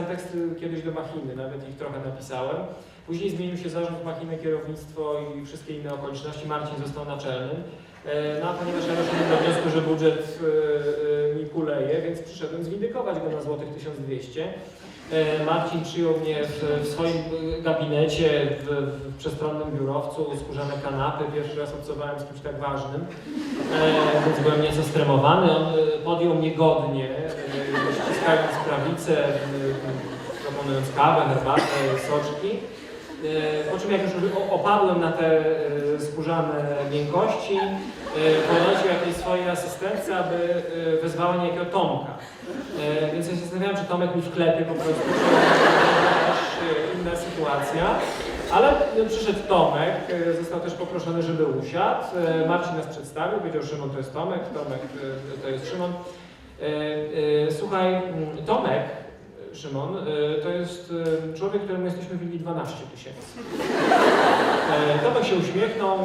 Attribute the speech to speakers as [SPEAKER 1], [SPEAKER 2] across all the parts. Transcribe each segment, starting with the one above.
[SPEAKER 1] y, kiedyś do machiny, nawet ich trochę napisałem. Później zmienił się zarząd machiny, kierownictwo i wszystkie inne okoliczności. Marcin został naczelnym. E, No a ponieważ ja doszedłem do wniosku, że budżet y, y, mi kuleje, więc przyszedłem zwindykować go na złotych 1200. E, Marcin przyjął mnie w, w swoim gabinecie, w, w przestronnym biurowcu, skórzane kanapy. Pierwszy raz obcowałem z kimś tak ważnym, e, więc byłem nieco stremowany. On podjął mnie godnie, y, ściskając prawicę, y, y, proponując kawę, herbatę, soczki. Po czym jak już opadłem na te skórzane miękkości, e, polecił jakiejś swojej asystentce, aby wezwała niejakiego Tomka. Więc ja się zastanawiałem, czy Tomek mi wklepie po prostu, czy inna sytuacja. Ale przyszedł Tomek, został też poproszony, żeby usiadł. Marcin nas przedstawił, powiedział Szymon to jest Tomek, Tomek to jest Szymon. E, e, Słuchaj, mm, Tomek, Szymon, e, to jest człowiek, któremu jesteśmy winni 12 tysięcy. Tomek się uśmiechnął,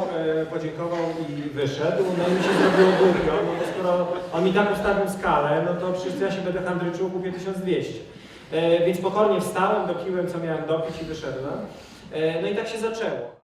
[SPEAKER 1] podziękował i wyszedł. No i mi się zrobiło głupio, no bo skoro on mi tak ustawił skalę, no to przecież ja się będę handryczył, kupię 1200. E, Więc pokornie wstałem, dopiłem co miałem dopić i wyszedłem. No i tak się zaczęło.